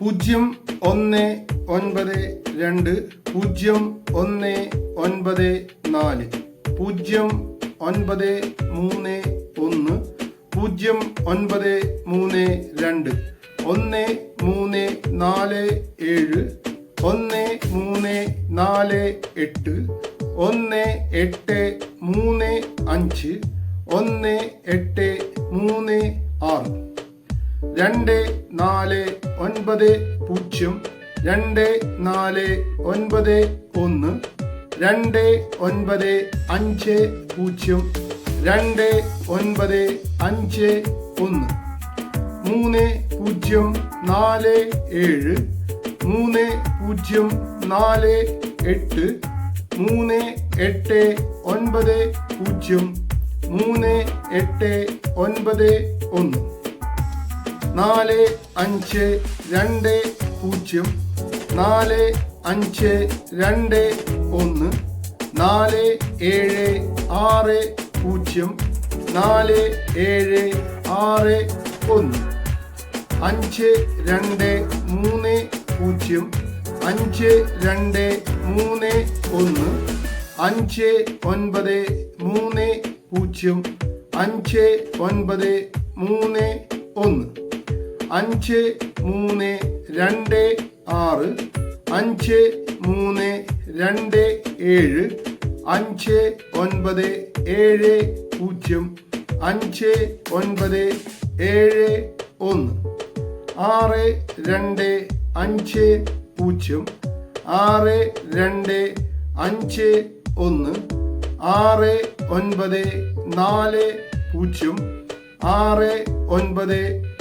പൂജ്യം ഒന്ന് ഒൻപത് രണ്ട് പൂജ്യം ഒന്ന് ഒൻപത് നാല് പൂജ്യം ഒൻപത് മൂന്ന് ഒന്ന് പൂജ്യം ഒൻപത് മൂന്ന് രണ്ട് ഒന്ന് മൂന്ന് നാല് ഏഴ് ഒന്ന് മൂന്ന് നാല് എട്ട് ഒന്ന് എട്ട് മൂന്ന് അഞ്ച് ഒന്ന് എട്ട് മൂന്ന് ആറ് രണ്ട് നാല് ഒൻപത് പൂജ്യം രണ്ട് നാല് ഒൻപത് ഒന്ന് രണ്ട് ഒൻപത് അഞ്ച് പൂജ്യം രണ്ട് ഒൻപത് അഞ്ച് ഒന്ന്. മൂന്ന് പൂജ്യം നാല് ഏഴ്. മൂന്ന് പൂജ്യം നാല് എട്ട്. മൂന്ന് എട്ട് ഒൻപത് പൂജ്യം. മൂന്ന് എട്ട് ഒൻപത് ഒന്ന്. നാല് അഞ്ച് രണ്ട് പൂജ്യം നാല് അഞ്ച് രണ്ട് ഒന്ന് നാല് ഏഴ് ആറ് പൂജ്യം നാല് ഏഴ് ആറ് ഒന്ന്. അഞ്ച് രണ്ട് മൂന്ന് പൂജ്യം അഞ്ച് രണ്ട് മൂന്ന് ഒന്ന് അഞ്ച് ഒൻപത് മൂന്ന് പൂജ്യം അഞ്ച് ഒൻപത് മൂന്ന് ഒന്ന്. അഞ്ച് മൂന്ന് രണ്ട് ആറ് അഞ്ച് മൂന്ന് രണ്ട് ഏഴ് അഞ്ച് ഒൻപത് ഏഴ് പൂജ്യം അഞ്ച് ഒൻപത് ഏഴ് ഒന്ന് ആറ് രണ്ട് അഞ്ച് പൂജ്യം ആറ് രണ്ട് അഞ്ച് ഒന്ന് ആറ് ഒൻപത് നാല് പൂജ്യം ആറ് ഒൻപത്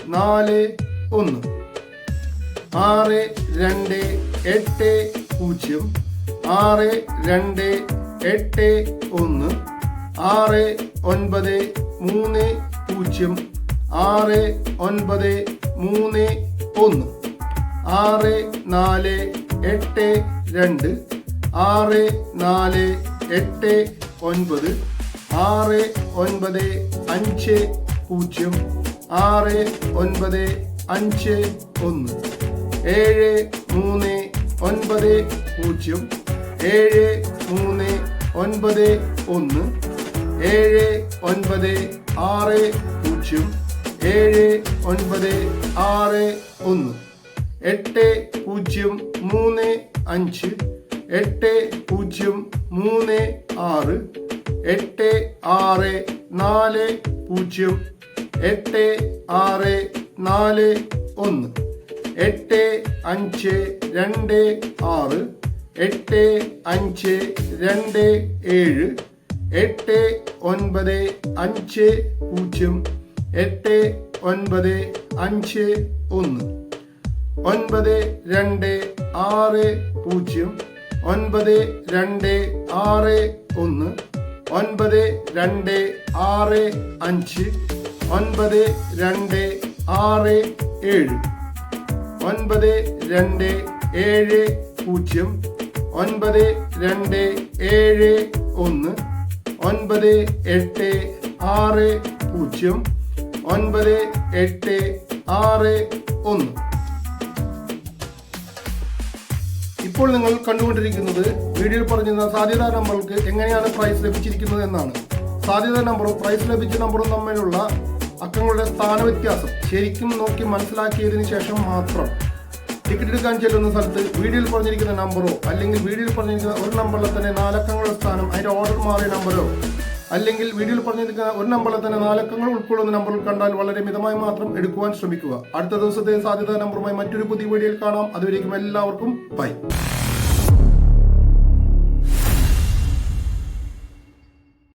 നാല് ഒന്ന്. ആറ് രണ്ട് എട്ട് പൂജ്യം. ആറ് രണ്ട് എട്ട് ഒന്ന്. ആറ് ഒൻപത് മൂന്ന് പൂജ്യം. ആറ് ഒൻപത് മൂന്ന് ഒന്ന്. ആറ് നാല് എട്ട് രണ്ട്. ആറ് നാല് എട്ട് ഒൻപത്. ആറ് ഒൻപത് അഞ്ച് പൂജ്യം. ആറ് ഒൻപത് അഞ്ച് ഒന്ന്. ഏഴ് മൂന്ന് ഒൻപത് പൂജ്യം. ഏഴ് മൂന്ന് ഒൻപത് ഒന്ന്. ഏഴ് ഒൻപത് ആറ് പൂജ്യം. ഏഴ് ഒൻപത് ആറ് ഒന്ന്. എട്ട് പൂജ്യം മൂന്ന് അഞ്ച്. എട്ട് പൂജ്യം മൂന്ന് ആറ്. എട്ട് ആറ് നാല് പൂജ്യം. എട്ട് ആറ് നാല് ഒന്ന്. എട്ട് അഞ്ച് രണ്ട് ആറ്. എട്ട് അഞ്ച് രണ്ട് ഏഴ്. എട്ട് ഒൻപത് അഞ്ച് പൂജ്യം. എട്ട് ഒൻപത് അഞ്ച് ഒന്ന്. ഒൻപത് രണ്ട് ആറ് പൂജ്യം. ഒൻപത് രണ്ട് ആറ് ഒന്ന്. ഒൻപത് രണ്ട് ആറ് അഞ്ച്. ഒൻപത് രണ്ട് ആറ് ഏഴ്. ഒൻപത് രണ്ട് ഏഴ് പൂജ്യം. ഒൻപത് രണ്ട് ഏഴ് ഒന്ന്. ഒൻപത് എട്ട് ആറ് പൂജ്യം. ഒൻപത് എട്ട് ആറ് ഒന്ന്. ഇപ്പോൾ നിങ്ങൾ കണ്ടുകൊണ്ടിരിക്കുന്നത് വീഡിയോയിൽ പറഞ്ഞിരുന്ന സാധ്യതാ നമ്പർക്ക് എങ്ങനെയാണ് പ്രൈസ് ലഭിച്ചിരിക്കുന്നത് എന്നാണ്. സാധ്യതാ നമ്പറും പ്രൈസ് ലഭിച്ച നമ്പറും തമ്മിലുള്ള അക്കങ്ങളുടെ സ്ഥാനവ്യത്യാസം ശരിക്കും നോക്കി മനസ്സിലാക്കിയതിനു ശേഷം മാത്രം ടിക്കറ്റ് എടുക്കാൻ ചെല്ലുന്ന സ്ഥലത്ത് വീഡിയോയിൽ പറഞ്ഞിരിക്കുന്ന നമ്പറോ അല്ലെങ്കിൽ വീഡിയോയിൽ പറഞ്ഞിരിക്കുന്ന ഒരു നമ്പറിൽ തന്നെ നാലക്കങ്ങളുടെ സ്ഥാനം അതിന്റെ ഓർഡർ മാറിയ നമ്പറോ അല്ലെങ്കിൽ വീഡിയോയിൽ പറഞ്ഞിരിക്കുന്ന ഒരു നമ്പറിൽ തന്നെ നാലക്കങ്ങൾ ഉൾക്കൊള്ളുന്ന നമ്പറിൽ കണ്ടാൽ വളരെ മിതമായി മാത്രം എടുക്കുവാൻ ശ്രമിക്കുക. അടുത്ത ദിവസത്തെ സാധ്യതാ നമ്പറുമായി മറ്റൊരു പുതിയ വീഡിയോയിൽ കാണാം. അതുവരേക്കും എല്ലാവർക്കും ബൈ.